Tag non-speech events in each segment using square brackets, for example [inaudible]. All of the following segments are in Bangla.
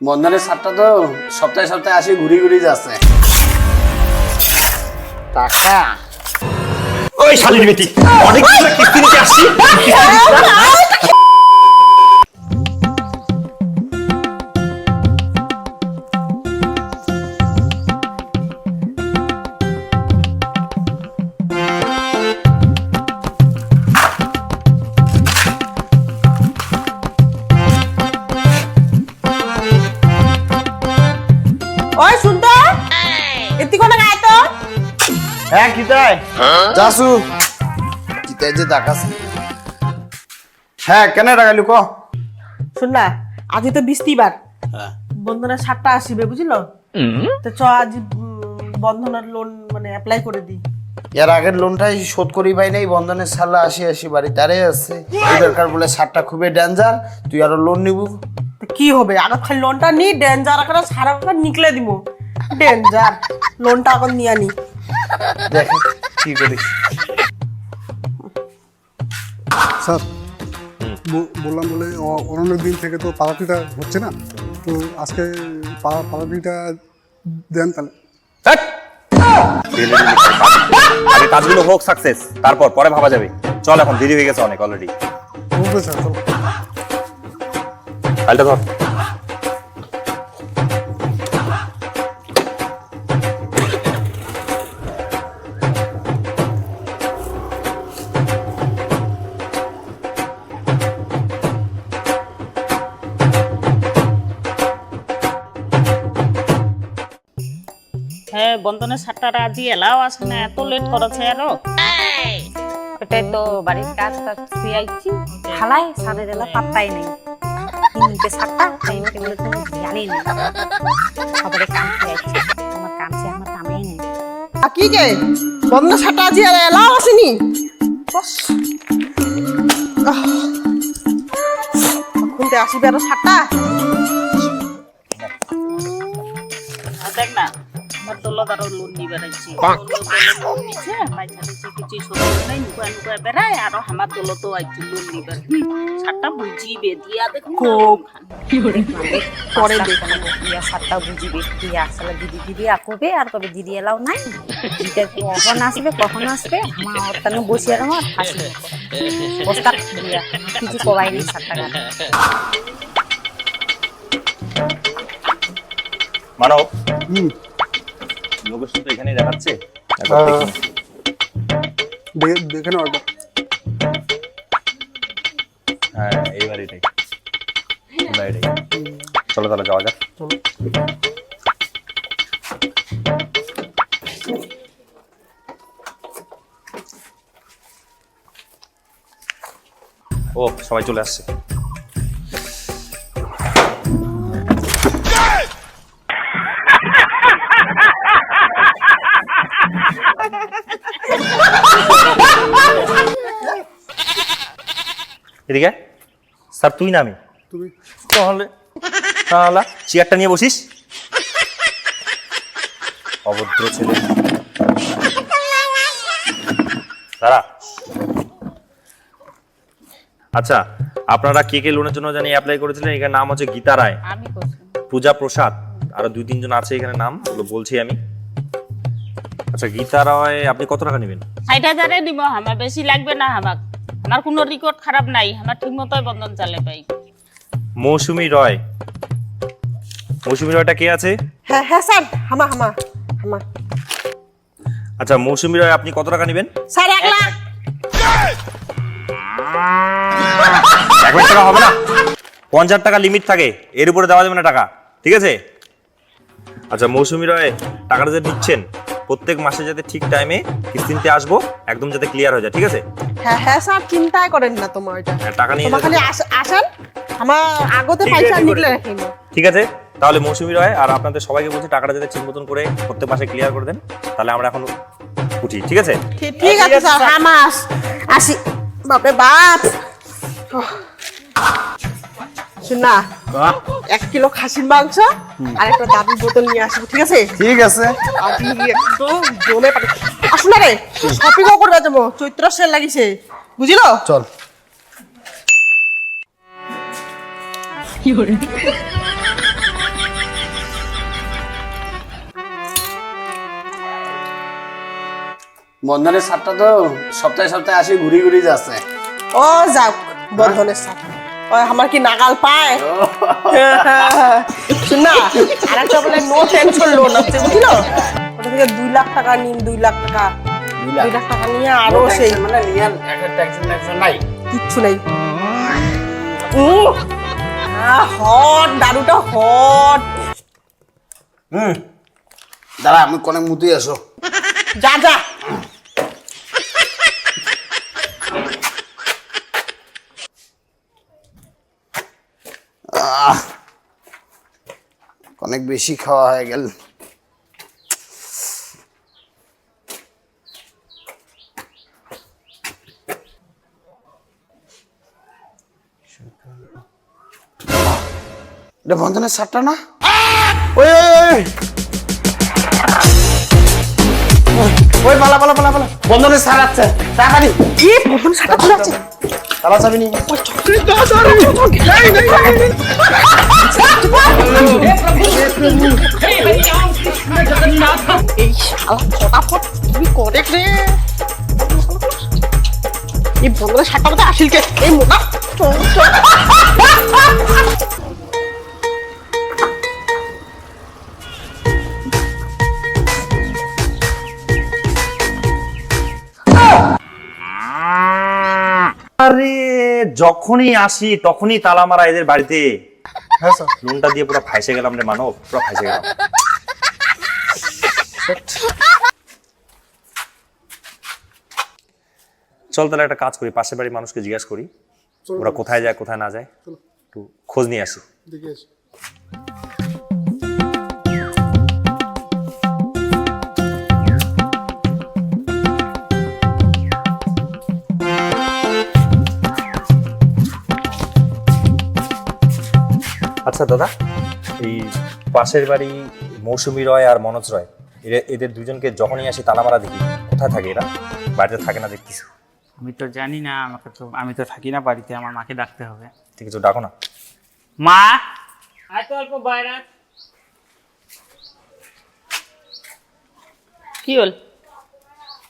বন্ধনের সারটা তো সপ্তাহে সপ্তাহে আসি, ঘুরি ঘুরি যাচ্ছে। টাকা? ওই শালির বেটি। অনেক কিছু কিস্তি নিতে আসছি। যাসু। যে হ্যাঁ কেন টাকালু ক? শুন না আজকে তো বৃষ্টিবার। হ্যাঁ। বন্ধনের সাতটা আসিবে বুঝলো? তো চ আজ বন্ধনের লোন মানে অ্যাপ্লাই করে দিই এর আগের লোনটাই শোধ করি পাই নাই বন্ধনের সালা আসি আসি বাড়ি তারে আছে। এই দরকার বলে সারটা খুবই ডেঞ্জার তুই আরও লোন নিবু। তো কি হবে? আগে খালি লোনটা নি ডেঞ্জার আকারে সারা নিকলে দিব ডেঞ্জার লোনটা এখন নিয়ে আনি। দেখ। কি করিস স্যার ব- বললাম বলে অনেক দিন থেকে তো পাড়াটিটা হচ্ছে না। তো আজকে পা- পাড়াটিটা দেন তাহলে। আগে কাজগুলো হোক সাকসেস তারপর পরে ভাবা যাবে। চল এখন দেরি হয়ে গেছে অনেক অলরেডি স্যার চলো। ফাইলটা ধর। বন্ধনের সাতটাটা আজ এলাও আসে না এত লেট করেছে আরও। এটাই তো বাড়ির কাজ টাজ সাড়ে দিলে পাত্তাই নেই। তিনটে সাতটা টাইমকে বলে তুমি জানি না। সবারে কাম শুয়াইছি আমার কাম সে আমার কামেই নেই। আর কি গে? বন্ধনের সাতটা আজ এলাও আসেনি? বস। আহ। আসিবে আরও সাতটা? দৌলত আরও লোন নিবে রাখছি লোন নিছে পয়সা দিছে কিছু শোধ নাই নুকা নুকা বেড়ায় আরও আমার দৌলতও আইছি লোন নিবে সাতটা বুঝিবে দিয়া দেখো খুব। পরে দেখো। ইয়া সাতটা বুঝিবে। দিয়া আসলে দিদি দিদি আকবে আর কবে দিদি এলাও নাই। দিদি কখন আসবে কখন আসবে আমার অত্যানো বসে আর আমার হাসি বস্তা দিয়া কিছু কবাই নেই সাতটা গান। মানব। হুম। লোকেশন তো এখানেই দেখাচ্ছে? দেখে নাও একবার হ্যাঁ এই বাড়িটাই এই বাড়িটাই চলো তাহলে যাওয়া যাক। ও সবাই চলে আসছে। এদিকে স্যার তুই না আমি তুমি। তাহলে তাহলে চেয়ারটা নিয়ে বসিস। অভদ্র ছেলে। দাঁড়া। আচ্ছা আপনারা কে কে লোনের জন্য জানি অ্যাপ্লাই করেছিলেন? এখানে নাম হচ্ছে গীতা রায়। আমি পূজা প্রসাদ। আরও দুই তিনজন আছে এখানে নাম ওগুলো বলছি আমি। আচ্ছা গীতা রায় আপনি কত টাকা নেবেন? ষাট হাজারে দিব আমার বেশি লাগবে না আমাক। আমার কোনো রেকর্ড খারাপ নাই আমার ঠিক মতোই বন্ধন চালে পাই মৌসুমী রয়। মৌসুমী রয়টা কে আছে? হ্যাঁ হ্যাঁ স্যার হামা হামা হামা। আচ্ছা মৌসুমী রয় আপনি কত টাকা নেবেন? স্যার এক লাখ। এক লাখ টাকা হবে না? পঞ্চাশ টাকা লিমিট থাকে এর উপরে দেওয়া যাবে না টাকা ঠিক আছে? আচ্ছা মৌসুমী রয় টাকাটা যে নিচ্ছেন প্রত্যেক মাসে যাতে ঠিক টাইমে কিস্তিতে আসব একদম যাতে ক্লিয়ার হয়ে যায় ঠিক আছে? হ্যাঁ হ্যাঁ স্যার চিন্তাই করেন না তোমার হ্যাঁ, টাকা নিয়ে তোমার খালি আসেন আমার আগতে ঠিক পয়সা আছে, নিকলে রাখিনি ঠিক আছে তাহলে মৌসুমী রয় আর আপনাদের সবাইকে বলছি টাকাটা যাতে ঠিক মতন করে প্রত্যেক মাসে ক্লিয়ার করে দেন তাহলে আমরা এখন উঠি ঠিক আছে? ঠিক- ঠিক আছে স্যার হামাস আসি। বাপরে বাপ। না এক কিলো খাসির মাংস আর একটা বোতল নিয়ে আসব ঠিক আছে? ঠিক আছে। আসুন রে শপিংও করবে চৈত্র সেল লাগিছে চল। বন্ধনের সাতটা তো সপ্তাহে সপ্তাহে আসি ঘুরি ঘুরি যাচ্ছে। ও যাক বন্ধনের সাতটা ওই আমার কি নাগাল পায়? [laughs] না আর একটা বলে নো টেনশন লোন আছে বুঝলো? ওটা থেকে দুই লাখ টাকা নিন দুই লাখ টাকা। দুই লাখ। টাকা নিয়ে আরও সেই মানে নিয়ে নাই। কিচ্ছু নেই। হট দারুটা হট হুম দাঁড়া আমি কোনে মুতি আসো। যা যা। অনেক বেশি খাওয়া হয়ে গেল। বন্ধনের সারটা না? ওই ওই, পালা পালা পালা পালা। বন্ধনের সার আছে তাড়াতাড়ি। কি? প্রথম সাটা খুলে আছে? তালা চাবি নি এই তুমি করে রে। এই বন্ধনের সাটা মধ্যে আসিল কে এই মোটা। যখনই আসি তখনই তালা মারা এদের বাড়িতে। হ্যাঁ স্যার। লোনটা দিয়ে পুরো ফাইসে গেলাম রে মানব পুরো ফাইসে গেলাম। চল তাহলে একটা কাজ করি পাশের বাড়ির মানুষকে জিজ্ঞাসা করি ওরা কোথায় যায় কোথায় না যায় একটু খোঁজ নিয়ে আসি। দেখে আসি। আচ্ছা দাদা এই পাশের বাড়ি মৌসুমী রয় আর মনোজ রয় এরা এদের দুজনকে যখনই আসি তালামারা দেখি কোথায় থাকে এরা? বাড়িতে থাকে না দেখতেছি আমি তো জানি না আমাকে তো আমি তো থাকি না বাড়িতে আমার মাকে ডাকতে হবে। ঠিক আছে ডাকো না। মা? আয় তো অল্প বাইরে কি হল?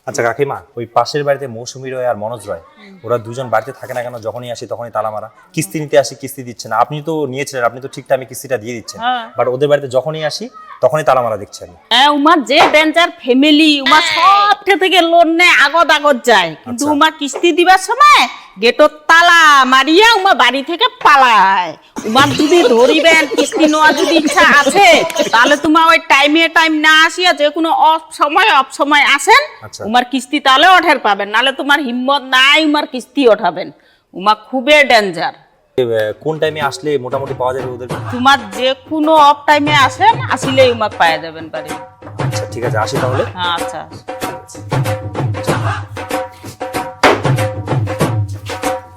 আচ্ছা কাকিমা ওই পাশের বাড়িতে মৌসুমী রয় আর মনোজ রয় ওরা দুজন বাড়িতে থাকে না কেন? যখনই আসি তখনই তালা মারা কিস্তি নিতে আসি কিস্তি দিচ্ছে না। আপনি তো নিয়েছিলেন আপনি তো ঠিক টাইমে কিস্তিটা দিয়ে দিচ্ছেন। হ্যাঁ। বাট ওদের বাড়িতে যখনই আসি তখনই তালা মারা দেখছি আমি। হ্যাঁ উমার যে ডেঞ্জার ফ্যামিলি উমা সব থেকে লোন নেয় আগত আগত যায়। কিন্তু আচ্ছা। উমা কিস্তি দিবার সময় গেটত তালা মারিয়া উমা বাড়ি থেকে পালায়। উমার যদি ধরিবেন কিস্তি নেওয়া যদি ইচ্ছা আছে তাহলে তোমার ওই টাইমে টাইম না আসিয়া যে কোনো অফ সময় অফ সময় আসেন আচ্ছা। উমার কিস্তি তাহলে ওঠের পাবেন। নালে তোমার হিম্মত নাই উমার কিস্তি ওঠাবেন। উমা খুবই ডেঞ্জার কোন টাইমে আসলে মোটামুটি পাওয়া যাবে ওদের? তোমার যে কোনো অফ টাইমে আসেন আসিলেই উমা পাওয়া যাবেন বাড়ি। আচ্ছা ঠিক আছে আসি তাহলে। হ্যাঁ আচ্ছা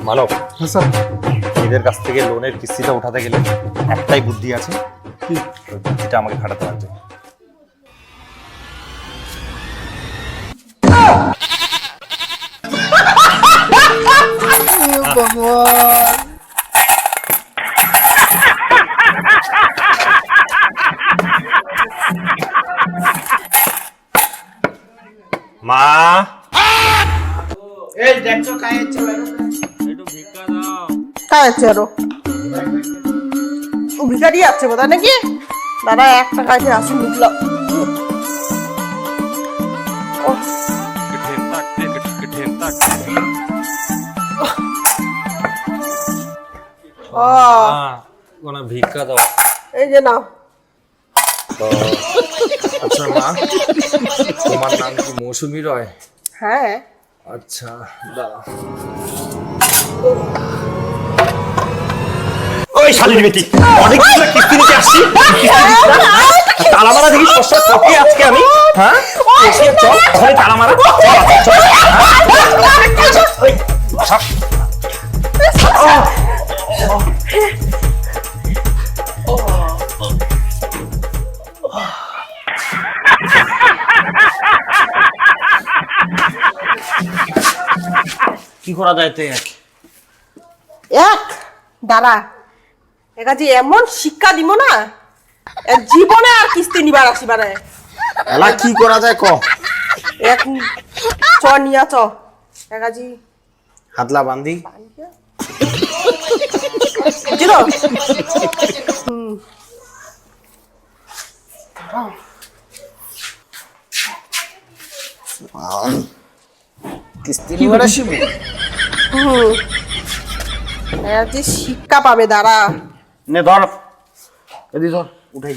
মানব হ্যাঁ স্যার। এদের কাছ থেকে লোনের কিস্তিটা উঠাতে গেলে একটাই বুদ্ধি আছে ওই বুদ্ধিটা আমাকে খাটাতে লাগবে। মা! এই দেখছ কায়ে চলে কাজ আছে আরও ভিখারি আছে বোধ নাকি? দাদা এক টাকা আছে আসুন বুঝলাম ও। কোনো ভিক্ষা দাও এই যে নাও। তো আচ্ছা মা তোমার নাম কি মৌসুমী রয়? হ্যাঁ। আচ্ছা দাঁড়া ওই শালীর বেটি অনেক দিন ধরে কিস্তি নিতে আসছি। তালা মারা দেখি কষ্ট কপি আজকে আমি। হ্যাঁ? চল ওখানে তালা মারা চল। কি করা যায় তো এক? এক দাঁড়া। একা যে এমন শিক্ষা দিব না জীবনে আর কিস্তি নিবার আসিবারে এলা কি করা যায় ক? এক চ নিয়ে চ। একাজি হাতলা বান্ধি বুঝলো কিস্তি নিবার আসিব? হুম। শিক্ষা পাবে দাঁড়া। নে ধর। এদি ধর উঠাই।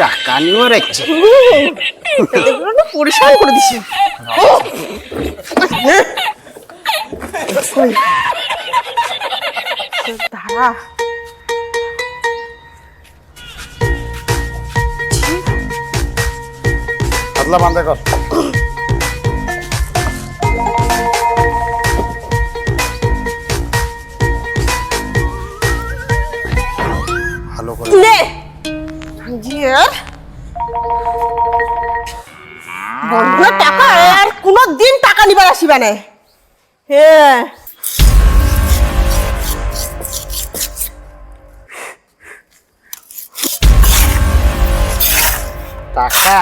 টাকা নিয়ে রাখছে। পরিষ্কার করে দিছি। কই? দাঁড়া। হাতলা বান্ধা কর। ভালো করে নে। গিয়ে বন্ধুরা টাকা আর কোনো দিন টাকা নিবার আসিবা না। হ্যাঁ টাকা?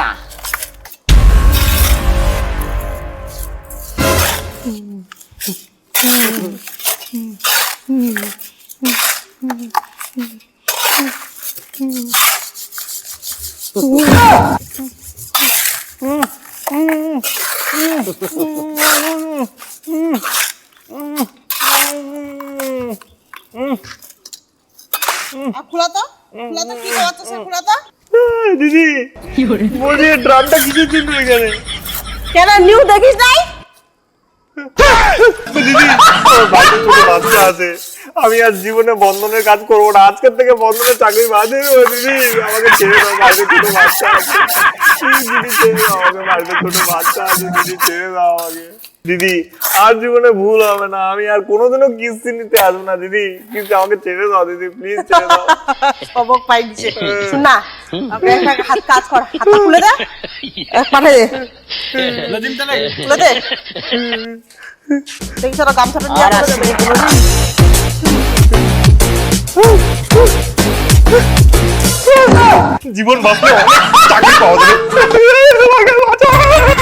দিদি বলছি ড্রামটা কিসের জন্য এখানে? কেন নিউ দেখিস নাই? দিদি বাড়িতে ছোট বাচ্চা আছে আমি আজ জীবনে বন্ধনের কাজ করব না আজকের থেকে বন্ধনের চাকরি ও দিদি আমাকে ছেড়ে দাও বাড়িতে ছোট বাচ্চা আছে দিদি ছেড়ে দাও আমাকে বাড়িতে ছোট বাচ্চা আছে দিদি ছেড়ে দাও আমাকে দিদি আর জীবনে ভুল হবে না। আমি আর কোনোদিনও কিস্তি নিতে আসব না দিদি। কিস্তি আমাকে ছেড়ে দাও দিদি। প্লিজ ছেড়ে দাও। সবক পাই দিছে না হাত কাজ কর হাতটা খুলে দে। [laughs] এক দে। খুলে দে। দেখি তোরা গামছাটা নিয়ে জীবন বাঁচলে চাকরি পাওয়া যাবে। [laughs]